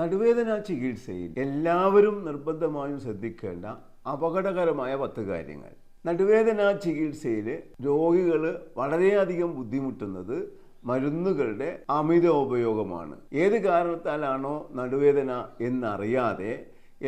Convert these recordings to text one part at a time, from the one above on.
നടുവേദന ചികിത്സയിൽ എല്ലാവരും നിർബന്ധമായും ശ്രദ്ധിക്കേണ്ട അപകടകരമായ പത്ത് കാര്യങ്ങൾ. നടുവേദന ചികിത്സയിൽ രോഗികൾ വളരെയധികം ബുദ്ധിമുട്ടുന്നത് മരുന്നുകളുടെ അമിത ഉപയോഗമാണ് ഏത് കാരണത്താലാണോ നടുവേദന എന്നറിയാതെ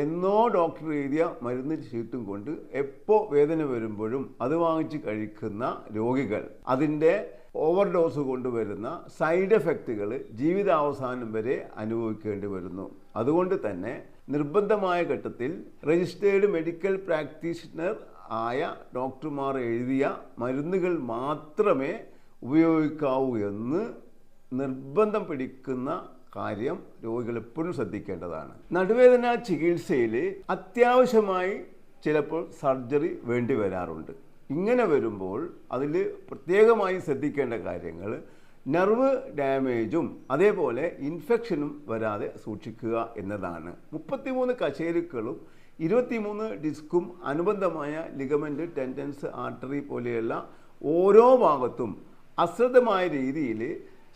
എന്നോ ഡോക്ടർ എഴുതിയ മരുന്ന് ചീട്ടും കൊണ്ട് എപ്പോൾ വേദന വരുമ്പോഴും അത് വാങ്ങിച്ച് കഴിക്കുന്ന രോഗികൾ. അതിന്റെ ഓവർ ഡോസ് കൊണ്ടുവരുന്ന സൈഡ് എഫക്റ്റുകൾ ജീവിതാവസാനം വരെ അനുഭവിക്കേണ്ടി വരുന്നു. അതുകൊണ്ട് തന്നെ നിർബന്ധമായ ഘട്ടത്തിൽ രജിസ്റ്റേർഡ് മെഡിക്കൽ പ്രാക്ടീഷണർ ആയ ഡോക്ടർമാർ എഴുതിയ മരുന്നുകൾ മാത്രമേ ഉപയോഗിക്കാവൂ എന്ന് നിർബന്ധം പിടിക്കുന്ന കാര്യം രോഗികൾ എപ്പോഴും ശ്രദ്ധിക്കേണ്ടതാണ്. നടുവേദന ചികിത്സയിൽ അത്യാവശ്യമായി ചിലപ്പോൾ സർജറി വേണ്ടി വരാറുണ്ട്. ഇങ്ങനെ വരുമ്പോൾ അതിൽ പ്രത്യേകമായി ശ്രദ്ധിക്കേണ്ട കാര്യങ്ങൾ നെർവ് ഡാമേജും അതേപോലെ ഇൻഫെക്ഷനും വരാതെ സൂക്ഷിക്കുക എന്നതാണ്. മുപ്പത്തിമൂന്ന് കശേരുക്കളും ഇരുപത്തിമൂന്ന് ഡിസ്കും അനുബന്ധമായ ലിഗമെന്റ് ടെൻഡൻസ് ആർട്ടറി പോലെയുള്ള ഓരോ ഭാഗത്തും അശ്രദ്ധമായ രീതിയിൽ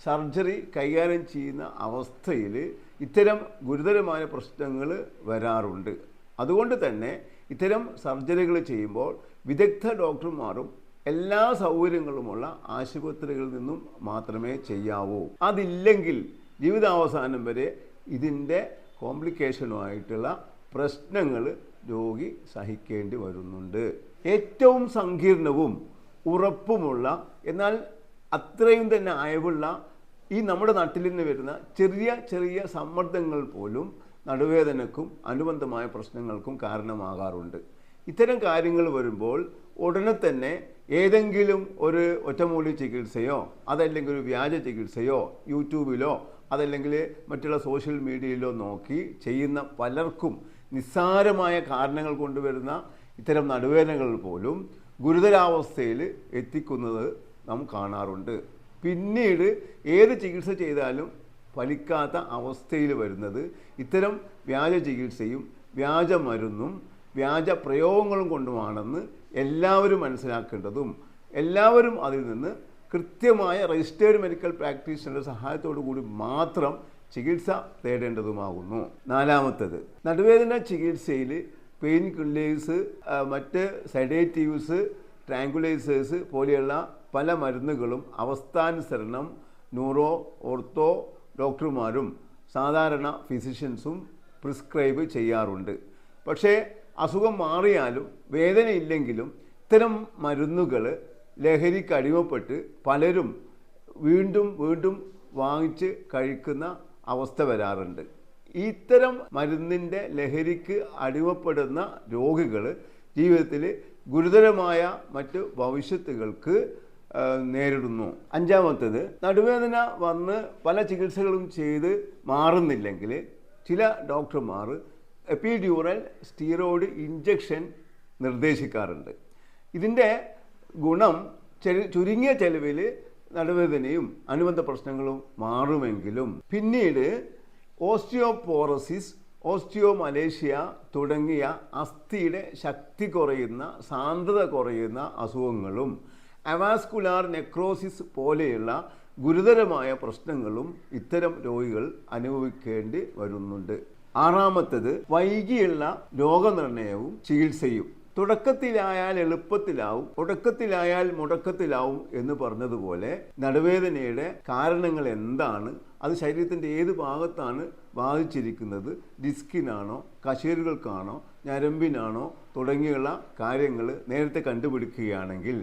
സർജറി കൈകാര്യം ചെയ്യുന്ന അവസ്ഥയിൽ ഇത്തരം ഗുരുതരമായ പ്രശ്നങ്ങൾ വരാറുണ്ട്. അതുകൊണ്ട് തന്നെ ഇത്തരം സർജറികൾ ചെയ്യുമ്പോൾ വിദഗ്ധ ഡോക്ടർമാരും എല്ലാ സൗകര്യങ്ങളുമുള്ള ആശുപത്രികളിൽ നിന്നും മാത്രമേ ചെയ്യാവൂ. അതില്ലെങ്കിൽ ജീവിതാവസാനം വരെ ഇതിന്റെ കോംപ്ലിക്കേഷനുമായിട്ടുള്ള പ്രശ്നങ്ങൾ രോഗി സഹിക്കേണ്ടി വരുന്നുണ്ട്. ഏറ്റവും സങ്കീർണവും ഉറപ്പുമുള്ള എന്നാൽ അത്രയും തന്നെ അയവുള്ള ഈ നമ്മുടെ നാട്ടിൽ നിന്ന് വരുന്ന ചെറിയ ചെറിയ സമ്മർദ്ദങ്ങൾ പോലും നടുവേദനക്കും അനുബന്ധമായ പ്രശ്നങ്ങൾക്കും കാരണമാകാറുണ്ട്. ഇത്തരം കാര്യങ്ങൾ വരുമ്പോൾ ഉടനെ തന്നെ ഏതെങ്കിലും ഒരു ഒറ്റമൂലി ചികിത്സയോ അതല്ലെങ്കിൽ ഒരു വ്യാജ ചികിത്സയോ യൂട്യൂബിലോ അതല്ലെങ്കിൽ മറ്റുള്ള സോഷ്യൽ മീഡിയയിലോ നോക്കി ചെയ്യുന്ന പലർക്കും നിസ്സാരമായ കാരണങ്ങൾ കൊണ്ടുവരുന്ന ഇത്തരം നടുവേദനകൾ പോലും ഗുരുതരാവസ്ഥയിൽ എത്തിക്കുന്നത് നാം കാണാറുണ്ട്. പിന്നീട് ഏത് ചികിത്സ ചെയ്താലും ഫലിക്കാത്ത അവസ്ഥയിൽ വരുന്നത് ഇത്തരം വ്യാജ ചികിത്സയും വ്യാജ മരുന്നും വ്യാജ പ്രയോഗങ്ങളും കൊണ്ടുമാണെന്ന് എല്ലാവരും മനസ്സിലാക്കേണ്ടതും എല്ലാവരും അതിൽ നിന്ന് കൃത്യമായ രജിസ്റ്റേർഡ് മെഡിക്കൽ പ്രാക്ടീഷണറുടെ സഹായത്തോടു കൂടി മാത്രം ചികിത്സ തേടേണ്ടതുമാകുന്നു. നാലാമത്തത് നടുവേദന ചികിത്സയിൽ പെയിൻ കില്ലേഴ്സ് മറ്റ് സെഡേറ്റീവ്സ് ട്രാങ്കുലൈസേഴ്സ് പോലെയുള്ള പല മരുന്നുകളും അവസ്ഥാനുസരണം ന്യൂറോ ഓർത്തോ ഡോക്ടർമാരും സാധാരണ ഫിസിഷ്യൻസും പ്രിസ്ക്രൈബ് ചെയ്യാറുണ്ട്. പക്ഷേ അസുഖം മാറിയാലും വേദനയില്ലെങ്കിലും ഇത്തരം മരുന്നുകൾ ലഹരിക്ക് അടിമപ്പെട്ട് പലരും വീണ്ടും വീണ്ടും വാങ്ങിച്ച് കഴിക്കുന്ന അവസ്ഥ വരാറുണ്ട്. ഇത്തരം മരുന്നിന്റെ ലഹരിക്ക് അടിമപ്പെടുന്ന രോഗികൾ ജീവിതത്തിൽ ഗുരുതരമായ മറ്റ് ഭവിഷ്യത്തുകൾക്ക് നേരിടുന്നു. അഞ്ചാമത്തത് നടുവേദന വന്ന് പല ചികിത്സകളും ചെയ്ത് മാറുന്നില്ലെങ്കിൽ ചില ഡോക്ടർമാർ എപ്പിഡ്യൂറൽ സ്റ്റീറോയിഡ് ഇഞ്ചക്ഷൻ നിർദ്ദേശിക്കാറുണ്ട്. ഇതിന്റെ ഗുണം ചുരുങ്ങിയ ചെലവിൽ നടുവേദനയും അനുബന്ധ പ്രശ്നങ്ങളും മാറുമെങ്കിലും പിന്നീട് ഓസ്റ്റിയോപോറസിസ് ഓസ്റ്റിയോമലേഷ്യ തുടങ്ങിയ അസ്ഥിയുടെ ശക്തി കുറയുന്ന സാന്ദ്രത കുറയുന്ന അസുഖങ്ങളും അവാസ്കുലാർ നെക്രോസിസ് പോലെയുള്ള ഗുരുതരമായ പ്രശ്നങ്ങളും ഇത്തരം രോഗികൾ അനുഭവിക്കേണ്ടി വരുന്നുണ്ട്. ആറാമത്തത് വൈകിയുള്ള രോഗനിർണയവും ചികിത്സയും. തുടക്കത്തിലായാൽ എളുപ്പത്തിലാവും തുടക്കത്തിലായാൽ മുടക്കത്തിലാവും എന്ന് പറഞ്ഞതുപോലെ നടുവേദനയുടെ കാരണങ്ങൾ എന്താണ്? അത് ശരീരത്തിന്റെ ഏത് ഭാഗത്താണ് ബാധിച്ചിരിക്കുന്നത്? ഡിസ്കിനാണോ കശേരുകൾക്കാണോ ഞരമ്പിനാണോ തുടങ്ങിയുള്ള കാര്യങ്ങൾ നേരത്തെ കണ്ടുപിടിക്കുകയാണെങ്കിൽ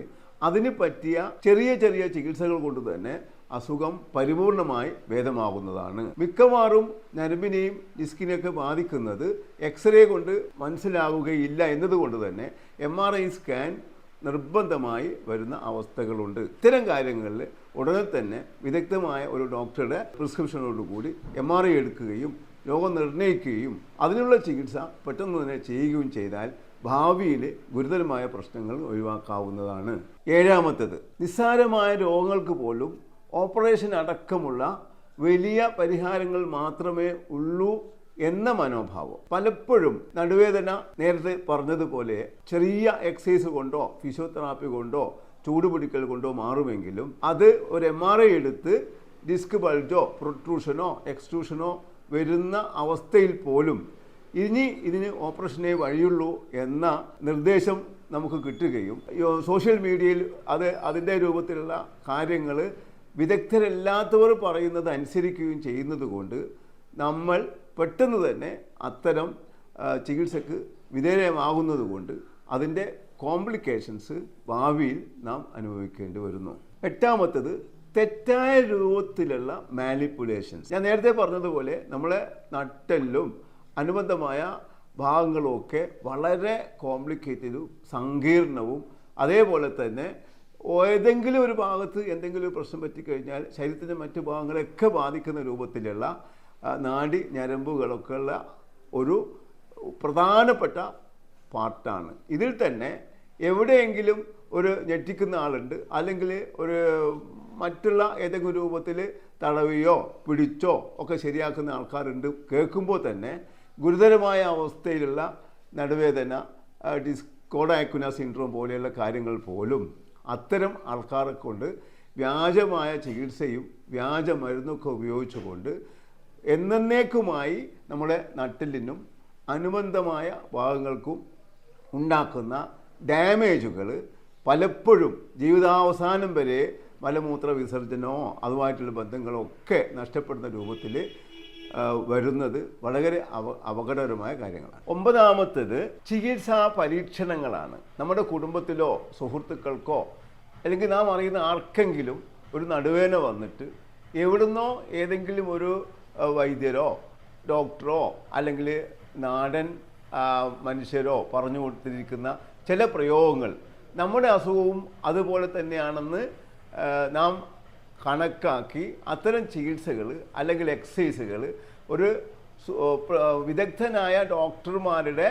അതിന് പറ്റിയ ചെറിയ ചെറിയ ചികിത്സകൾ കൊണ്ട് തന്നെ അസുഖം പരിപൂർണമായി ഭേദമാകുന്നതാണ്. മിക്കവാറും നരമ്പിനെയും ഡിസ്കിനെയൊക്കെ ബാധിക്കുന്നത് എക്സ്റേ കൊണ്ട് മനസ്സിലാവുകയില്ല എന്നതുകൊണ്ട് തന്നെ എം ആർ ഐ സ്കാൻ നിർബന്ധമായി വരുന്ന അവസ്ഥകളുണ്ട്. ഇത്തരം കാര്യങ്ങളിൽ ഉടനെ തന്നെ വിദഗ്ധമായ ഒരു ഡോക്ടറുടെ പ്രിസ്ക്രിപ്ഷനോടുകൂടി എം ആർ ഐ എടുക്കുകയും രോഗം നിർണയിക്കുകയും അതിനുള്ള ചികിത്സ പെട്ടെന്ന് തന്നെ ചെയ്യുകയും ചെയ്താൽ ഭാവിയിൽ ഗുരുതരമായ പ്രശ്നങ്ങൾ ഒഴിവാക്കാവുന്നതാണ്. ഏഴാമത്തേത് നിസ്സാരമായ രോഗങ്ങൾക്ക് പോലും ഓപ്പറേഷൻ അടക്കമുള്ള വലിയ പരിഹാരങ്ങൾ മാത്രമേ ഉള്ളൂ എന്ന മനോഭാവം. പലപ്പോഴും നടുവേദന നേരത്തെ പറഞ്ഞതുപോലെ ചെറിയ എക്സസൈസ് കൊണ്ടോ ഫിസിയോതെറാപ്പി കൊണ്ടോ ചൂടുപിടിക്കൽ കൊണ്ടോ മാറുമെങ്കിലും അത് ഒരു എം ആർ ഐ എടുത്ത് ഡിസ്ക് ബൾജോ പ്രൊട്രൂഷനോ എക്സ്ട്രൂഷനോ വരുന്ന അവസ്ഥയിൽ പോലും ഇനി ഇതിന് ഓപ്പറേഷനേ വഴിയുള്ളൂ എന്ന നിർദ്ദേശം നമുക്ക് കിട്ടുകയും സോഷ്യൽ മീഡിയയിൽ അത് അതിന്റെ രൂപത്തിലുള്ള കാര്യങ്ങൾ വിദഗ്ധരല്ലാത്തവർ പറയുന്നത് അനുസരിക്കുകയും ചെയ്യുന്നത് കൊണ്ട് നമ്മൾ പെട്ടെന്ന് തന്നെ അത്തരം ചികിത്സക്ക് വിധേയമാകുന്നത് കൊണ്ട് അതിന്റെ കോംപ്ലിക്കേഷൻസ് ഭാവിയിൽ നാം അനുഭവിക്കേണ്ടി വരുന്നു. എട്ടാമത്തത് തെറ്റായ രൂപത്തിലുള്ള മാനിപ്പുലേഷൻസ്. ഞാൻ നേരത്തെ പറഞ്ഞതുപോലെ നമ്മളെ നട്ടെല്ലും അനുബന്ധമായ ഭാഗങ്ങളുമൊക്കെ വളരെ കോംപ്ലിക്കേറ്റഡും സങ്കീർണവും അതേപോലെ തന്നെ ഏതെങ്കിലും ഒരു ഭാഗത്ത് എന്തെങ്കിലും ഒരു പ്രശ്നം പറ്റിക്കഴിഞ്ഞാൽ ശരീരത്തിന്റെ മറ്റു ഭാഗങ്ങളെയൊക്കെ ബാധിക്കുന്ന രൂപത്തിലുള്ള നാടി ഞരമ്പുകളൊക്കെ ഉള്ള ഒരു പ്രധാനപ്പെട്ട പാർട്ടാണ്. ഇതിൽ തന്നെ എവിടെയെങ്കിലും ഒരു ഞെട്ടിക്കുന്ന ആളുണ്ട് അല്ലെങ്കിൽ ഒരു മറ്റുള്ള ഏതെങ്കിലും രൂപത്തിൽ തടവിയോ പിടിച്ചോ ഒക്കെ ശരിയാക്കുന്ന ആൾക്കാരുണ്ട് കേൾക്കുമ്പോൾ തന്നെ ഗുരുതരമായ അവസ്ഥയിലുള്ള നടുവേദന ഡിസ്കോഡാക്കുന സിൻഡ്രോം പോലെയുള്ള കാര്യങ്ങൾ പോലും അത്തരം ആൾക്കാരെ കൊണ്ട് വ്യാജമായ ചികിത്സയും വ്യാജ മരുന്നൊക്കെ ഉപയോഗിച്ചുകൊണ്ട് എന്നേക്കുമായി നമ്മുടെ നട്ടിലിനും അനുബന്ധമായ ഭാഗങ്ങൾക്കും ഉണ്ടാക്കുന്ന ഡാമേജുകൾ പലപ്പോഴും ജീവിതാവസാനം വരെ മലമൂത്ര വിസർജനമോ അതുമായിട്ടുള്ള ബന്ധങ്ങളോ ഒക്കെ നഷ്ടപ്പെടുന്ന രൂപത്തിൽ വരുന്നത് വളരെ അവ അപകടകരമായ കാര്യങ്ങളാണ്. ഒമ്പതാമത്തേത് ചികിത്സാ പരീക്ഷണങ്ങളാണ്. നമ്മുടെ കുടുംബത്തിലോ സുഹൃത്തുക്കൾക്കോ അല്ലെങ്കിൽ നാം അറിയുന്ന ആർക്കെങ്കിലും ഒരു നടുവേന വന്നിട്ട് എവിടുന്നോ ഏതെങ്കിലും ഒരു വൈദ്യരോ ഡോക്ടറോ അല്ലെങ്കിൽ നാടൻ മനുഷ്യരോ പറഞ്ഞു കൊടുത്തിരിക്കുന്ന ചില പ്രയോഗങ്ങൾ നമ്മുടെ അസുഖവും അതുപോലെ തന്നെയാണെന്ന് നാം കണക്കാക്കി അത്തരം ചികിത്സകൾ അല്ലെങ്കിൽ എക്സസൈസുകൾ ഒരു വിദഗ്ധനായ ഡോക്ടർമാരുടെ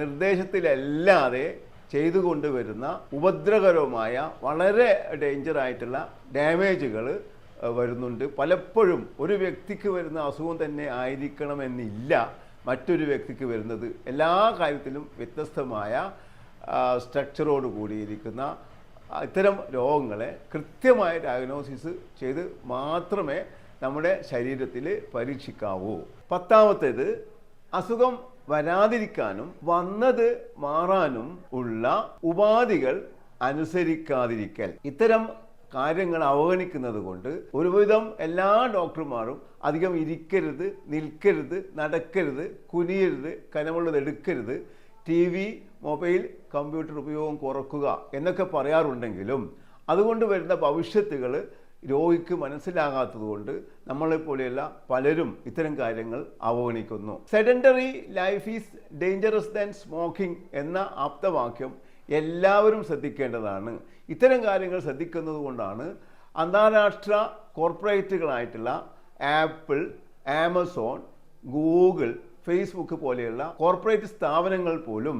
നിർദ്ദേശത്തിലല്ലാതെ ചെയ്തു കൊണ്ടുവരുന്ന ഉപദ്രവകരമായ വളരെ ഡേഞ്ചർ ആയിട്ടുള്ള ഡാമേജുകൾ വരുന്നുണ്ട്. പലപ്പോഴും ഒരു വ്യക്തിക്ക് വരുന്ന അസുഖം തന്നെ ആയിരിക്കണമെന്നില്ല മറ്റൊരു വ്യക്തിക്ക് വരുന്നത്. എല്ലാ കാര്യത്തിലും വ്യത്യസ്തമായ സ്ട്രക്ചറോട് കൂടിയിരിക്കുന്ന ഇത്തരം രോഗങ്ങളെ കൃത്യമായ ഡയഗ്നോസിസ് ചെയ്ത് മാത്രമേ നമ്മുടെ ശരീരത്തിൽ പരീക്ഷിക്കാവൂ. പത്താമത്തേത് അസുഖം വരാതിരിക്കാനും വന്നത് മാറാനും ഉള്ള ഉപാധികൾ അനുസരിക്കാതിരിക്കൽ. ഇത്തരം കാര്യങ്ങൾ അവഗണിക്കുന്നത് കൊണ്ട് ഒരുവിധം എല്ലാ ഡോക്ടർമാരും അധികം ഇരിക്കരുത് നിൽക്കരുത് നടക്കരുത് കുനിയരുത് കനമുള്ളത് എടുക്കരുത് ടി വി മൊബൈൽ കമ്പ്യൂട്ടർ ഉപയോഗം കുറക്കുക എന്നൊക്കെ പറയാറുണ്ടെങ്കിലും അതുകൊണ്ട് വരുന്ന ഭവിഷ്യത്തുകൾ രോഗിക്ക് മനസ്സിലാകാത്തതുകൊണ്ട് നമ്മളെപ്പോലെയുള്ള പലരും ഇത്തരം കാര്യങ്ങൾ അവഗണിക്കുന്നു. Sedentary life is dangerous than smoking എന്ന ആപ്തവാക്യം എല്ലാവരും ശ്രദ്ധിക്കേണ്ടതാണ്. ഇത്തരം കാര്യങ്ങൾ ശ്രദ്ധിക്കുന്നത് കൊണ്ടാണ് അന്താരാഷ്ട്ര കോർപ്പറേറ്റുകളായിട്ടുള്ള ആപ്പിൾ ആമസോൺ ഗൂഗിൾ ഫേസ്ബുക്ക് പോലെയുള്ള കോർപ്പറേറ്റ് സ്ഥാപനങ്ങൾ പോലും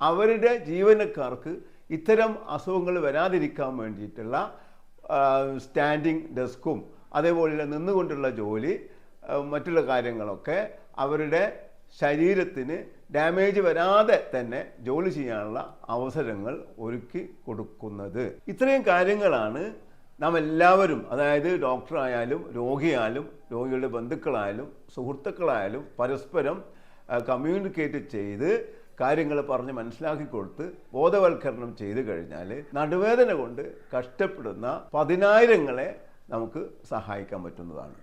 അവരുടെ ജീവനക്കാർക്ക് ഇത്തരം അസുഖങ്ങൾ വരാതിരിക്കാൻ വേണ്ടിയിട്ടുള്ള സ്റ്റാൻഡിങ് ഡെസ്കും അതേപോലെ നിന്നുകൊണ്ടുള്ള ജോലി മറ്റുള്ള കാര്യങ്ങളൊക്കെ അവരുടെ ശരീരത്തിന് ഡാമേജ് വരാതെ തന്നെ ജോലി ചെയ്യാനുള്ള അവസരങ്ങൾ ഒരുക്കി കൊടുക്കുന്നത്. ഇത്രയും കാര്യങ്ങളാണ് നാം എല്ലാവരും അതായത് ഡോക്ടറായാലും രോഗിയായാലും രോഗികളുടെ ബന്ധുക്കളായാലും സുഹൃത്തുക്കളായാലും പരസ്പരം കമ്മ്യൂണിക്കേറ്റ് ചെയ്ത് കാര്യങ്ങൾ പറഞ്ഞ് മനസ്സിലാക്കി കൊടുത്ത് ബോധവൽക്കരണം ചെയ്തു കഴിഞ്ഞാൽ നടുവേദന കൊണ്ട് കഷ്ടപ്പെടുന്ന പതിനായിരങ്ങളെ നമുക്ക് സഹായിക്കാൻ പറ്റുന്നതാണ്.